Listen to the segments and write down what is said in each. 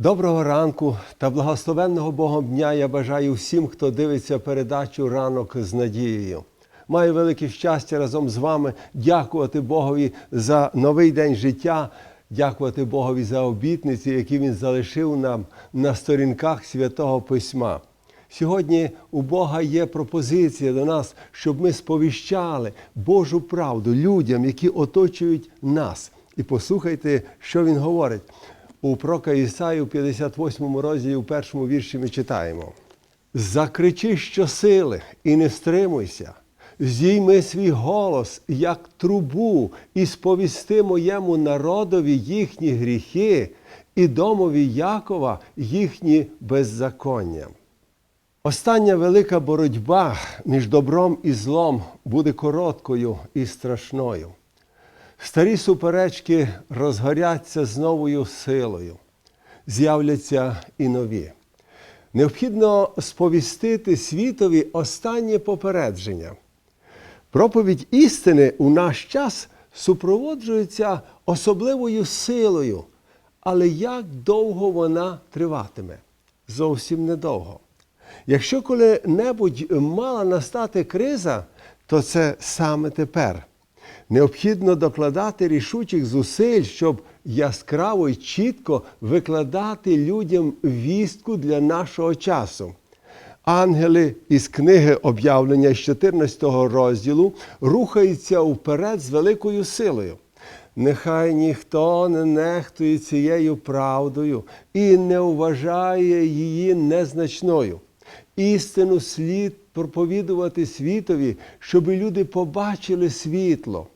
Доброго ранку та благословенного Богом дня я бажаю всім, хто дивиться передачу ранок з надією. Маю велике щастя разом з вами дякувати Богові за новий день життя, дякувати Богові за обітниці, які Він залишив нам на сторінках святого Письма. Сьогодні у Бога є пропозиція до нас, щоб ми сповіщали Божу правду людям, які оточують нас. І послухайте, що він говорить. У Прока Ісаю, 58 розділі, у першому вірші ми читаємо: Закричи щосили і не стримуйся, зійми свій голос, як трубу, і сповісти моєму народові їхні гріхи, і домові Якова їхні беззаконня. Остання велика боротьба між добром і злом буде короткою і страшною. Старі суперечки розгоряться з новою силою, з'являться і нові. Необхідно сповістити світові останнє попередження. Проповідь істини у наш час супроводжується особливою силою, але як довго вона триватиме? Зовсім недовго. Якщо коли-небудь мала настати криза, то це саме тепер. Необхідно докладати рішучих зусиль, щоб яскраво і чітко викладати людям вістку для нашого часу. Ангели із книги об'явлення з 14 розділу рухаються вперед з великою силою. Нехай ніхто не нехтує цією правдою і не вважає її незначною. Істину слід проповідувати світові, щоб люди побачили світло.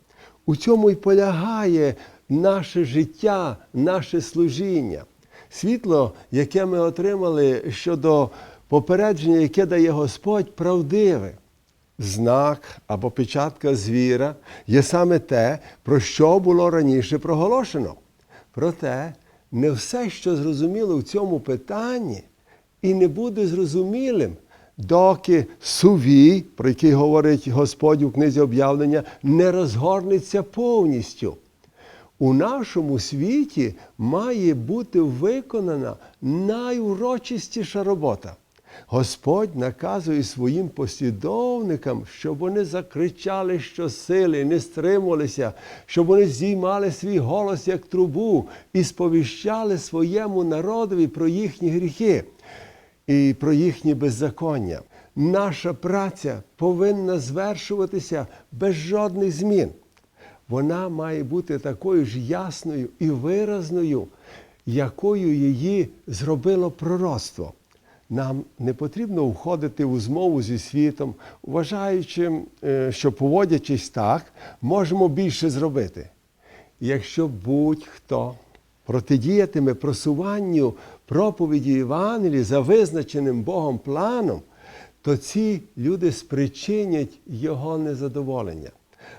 У цьому й полягає наше життя, наше служіння. Світло, яке ми отримали щодо попередження, яке дає Господь, правдиве. Знак або печатка звіра є саме те, про що було раніше проголошено. Проте не все, що зрозуміло в цьому питанні, і не буде зрозумілим, доки сувій, про який говорить Господь у книзі об'явлення, не розгорнеться повністю. У нашому світі має бути виконана найурочистіша робота. Господь наказує своїм послідовникам, щоб вони закричали щосили, не стримувалися, щоб вони здіймали свій голос як трубу і сповіщали своєму народові про їхні гріхи і про їхні беззаконня. Наша праця повинна звершуватися без жодних змін. Вона має бути такою ж ясною і виразною, якою її зробило пророцтво. Нам не потрібно входити у змову зі світом, вважаючи, е, що поводячись так, можемо більше зробити. Якщо будь-хто протидіятиме просуванню проповіді Євангелії за визначеним Богом планом, то ці люди спричинять Його незадоволення.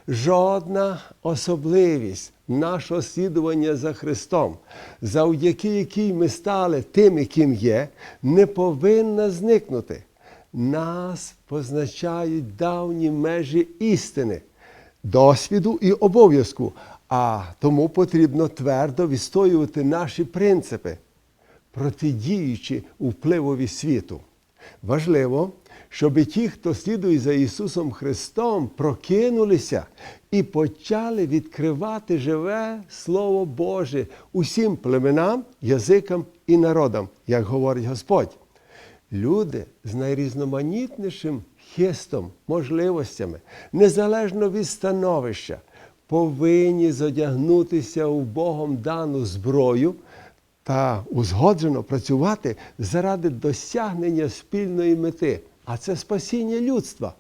Жодна особливість нашого слідування за Христом, завдяки якій ми стали тим, яким є, не повинна зникнути. Нас позначають давні межі істини, досвіду і обов'язку, а тому потрібно твердо відстоювати наші принципи, протидіючи впливові світу. Важливо, щоб ті, хто слідує за Ісусом Христом, прокинулися і почали відкривати живе Слово Боже усім племенам, язикам і народам, як говорить Господь. Люди з найрізноманітнішим хистом, можливостями, незалежно від становища, повинні задягнутися у Богом дану зброю та узгоджено працювати заради досягнення спільної мети, а це спасіння людства.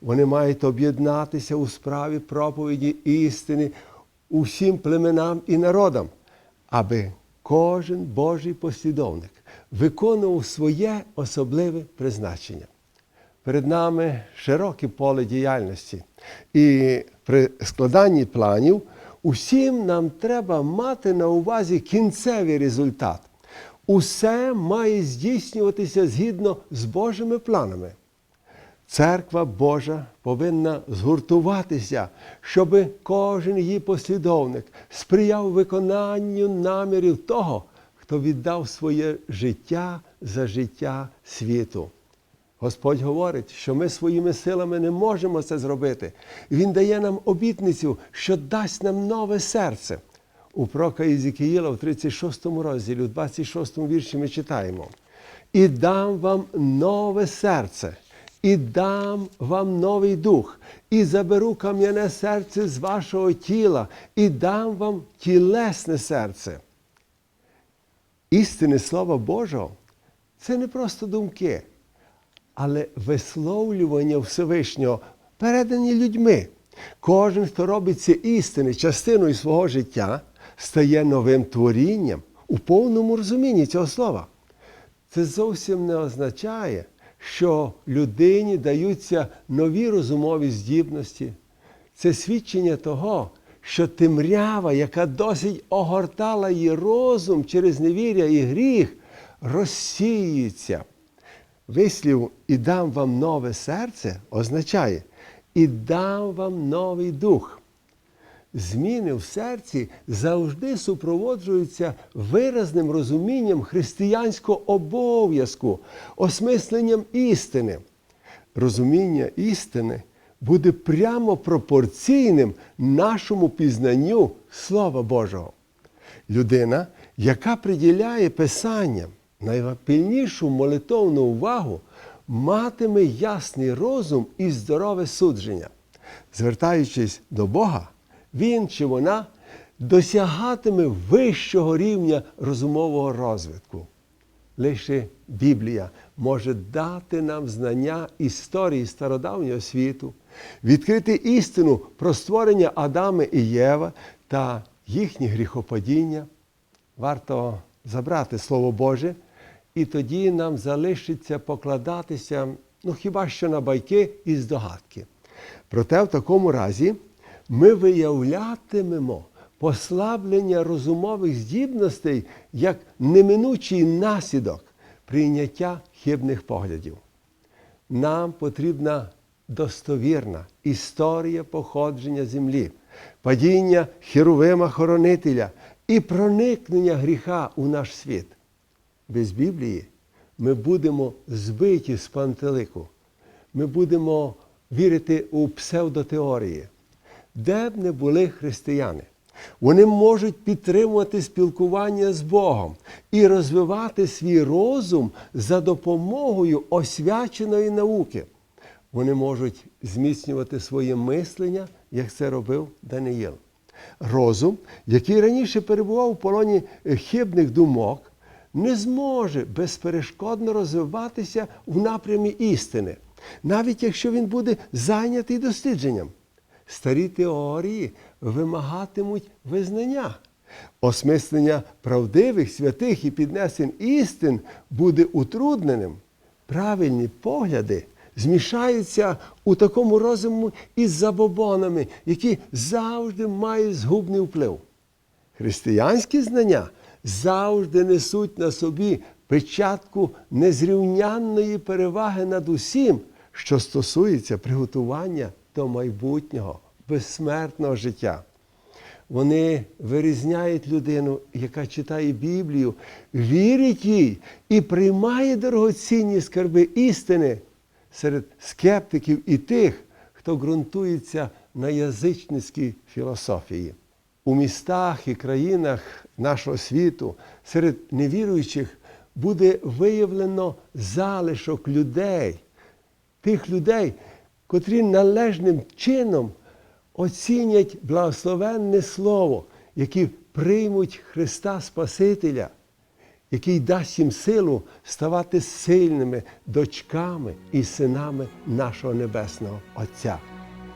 Вони мають об'єднатися у справі проповіді істини усім племенам і народам, аби кожен Божий послідовник виконував своє особливе призначення. Перед нами широке поле діяльності. І при складанні планів усім нам треба мати на увазі кінцевий результат. Усе має здійснюватися згідно з Божими планами. Церква Божа повинна згуртуватися, щоб кожен її послідовник сприяв виконанню намірів того, хто віддав своє життя за життя світу. Господь говорить, що ми своїми силами не можемо це зробити. Він дає нам обітницю, що дасть нам нове серце. У прока Ізікіїла в 36 розділі, у 26 вірші ми читаємо: І дам вам нове серце, і дам вам новий дух, і заберу кам'яне серце з вашого тіла, і дам вам тілесне серце. Істини Слова Божого це не просто думки, але висловлювання Всевишнього передані людьми. Кожен, хто робить ці істини частиною свого життя, стає новим творінням у повному розумінні цього слова. Це зовсім не означає, що людині даються нові розумові здібності. Це свідчення того, що темрява, яка досить огортала її розум через невір'я і гріх, розсіюється. Вислів і дам вам нове серце означає і дам вам новий дух. Зміни в серці завжди супроводжуються виразним розумінням християнського обов'язку, осмисленням істини. Розуміння істини буде прямо пропорційним нашому пізнанню Слова Божого. Людина, яка приділяє Писанням найпильнішу молитовну увагу, матиме ясний розум і здорове судження. Звертаючись до Бога, він чи вона досягатиме вищого рівня розумового розвитку. Лише Біблія може дати нам знання історії стародавнього світу, відкрити істину про створення Адама і Єва та їхнє гріхопадіння. Варто забрати Слово Боже, і тоді нам залишиться покладатися, ну хіба що на байки і здогадки. Проте в такому разі ми виявлятимемо послаблення розумових здібностей як неминучий наслідок прийняття хибних поглядів. Нам потрібна достовірна історія походження землі, падіння Херовима хоронителя і проникнення гріха у наш світ. Без Біблії ми будемо збиті з пантелику. Ми будемо вірити у псевдотеорії, де б не були християни. Вони можуть підтримувати спілкування з Богом і розвивати свій розум за допомогою освяченої науки. Вони можуть зміцнювати своє мислення, як це робив Даниїл. Розум, який раніше перебував у полоні хибних думок, не зможе безперешкодно розвиватися в напрямі істини, навіть якщо він буде зайнятий дослідженням. Старі теорії вимагатимуть визнання. Осмислення правдивих, святих і піднесень істин буде утрудненим. Правильні погляди змішаються у такому розуму із забобонами, які завжди мають згубний вплив. Християнські знання завжди несуть на собі печатку незрівнянної переваги над усім, що стосується приготування до майбутнього, безсмертного життя. Вони вирізняють людину, яка читає Біблію, вірить їй і приймає дорогоцінні скарби істини серед скептиків і тих, хто ґрунтується на язичницькій філософії. У містах і країнах нашого світу серед невіруючих буде виявлено залишок людей, тих людей, котрі належним чином оцінять благословенне Слово, які приймуть Христа Спасителя, який дасть їм силу ставати сильними дочками і синами нашого Небесного Отця.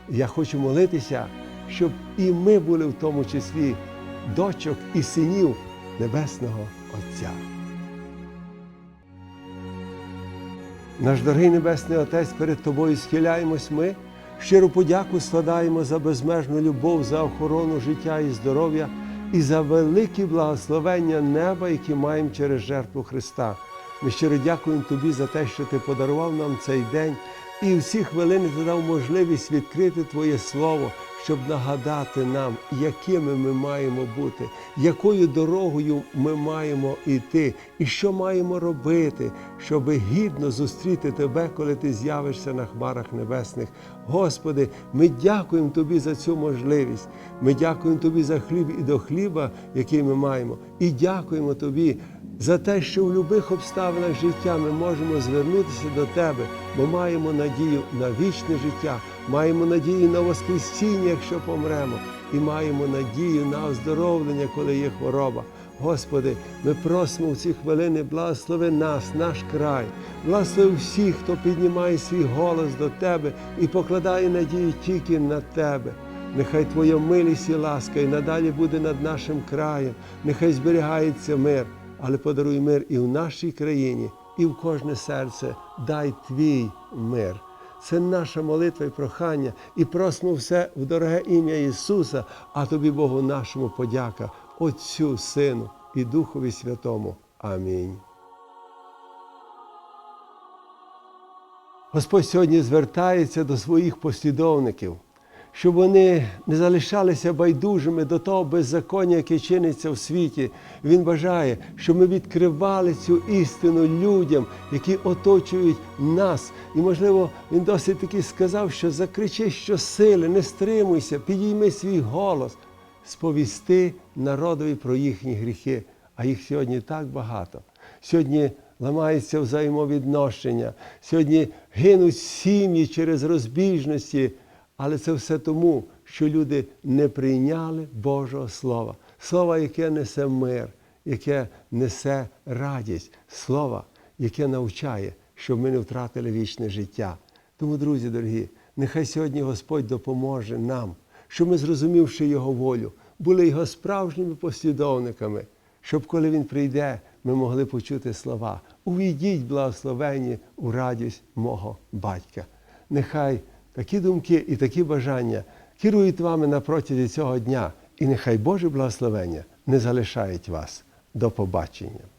Я хочу молитися, щоб і ми були в тому числі дочок і синів Небесного Отця. Наш дорогий Небесний Отець, перед Тобою схиляємось ми, щиру подяку складаємо за безмежну любов, за охорону життя і здоров'я і за великі благословення неба, які маємо через жертву Христа. Ми щиро дякуємо Тобі за те, що Ти подарував нам цей день і в ці хвилини ти дав можливість відкрити Твоє Слово, щоб нагадати нам, якими ми маємо бути, якою дорогою ми маємо йти, і що маємо робити, щоб гідно зустріти Тебе, коли Ти з'явишся на хмарах небесних. Господи, ми дякуємо Тобі за цю можливість. Ми дякуємо Тобі за хліб і до хліба, який ми маємо. І дякуємо Тобі за те, що в будь-яких обставинах життя ми можемо звернутися до Тебе, бо маємо надію на вічне життя, маємо надію на Воскресіння, якщо помремо, і маємо надію на оздоровлення, коли є хвороба. Господи, ми просимо в ці хвилини, благослови нас, наш край, благослови всіх, хто піднімає свій голос до Тебе і покладає надію тільки на Тебе. Нехай Твоя милість і ласка і надалі буде над нашим краєм, нехай зберігається мир, але подаруй мир і в нашій країні, і в кожне серце. Дай Твій мир. Це наша молитва і прохання, і просимо все в дороге ім'я Ісуса, а тобі, Богу нашому, подяка, Отцю, Сину і Духові Святому. Амінь. Господь сьогодні звертається до своїх послідовників, щоб вони не залишалися байдужими до того беззаконня, яке чиниться в світі. Він бажає, щоб ми відкривали цю істину людям, які оточують нас. І, можливо, він досить таки сказав, що закричи щосили, не стримуйся, підійми свій голос, сповісти народові про їхні гріхи. А їх сьогодні так багато. Сьогодні ламаються взаємовідношення, сьогодні гинуть сім'ї через розбіжності. Але це все тому, що люди не прийняли Божого Слова, Слова, яке несе мир, яке несе радість, Слово, яке навчає, щоб ми не втратили вічне життя. Тому, друзі дорогі, нехай сьогодні Господь допоможе нам, щоб ми, зрозумівши Його волю, були Його справжніми послідовниками, щоб коли Він прийде, ми могли почути слова. Увійдіть, благословені у радість мого батька. Нехай такі думки і такі бажання керують вами на протязі цього дня, і нехай Боже благословення не залишають вас. До побачення.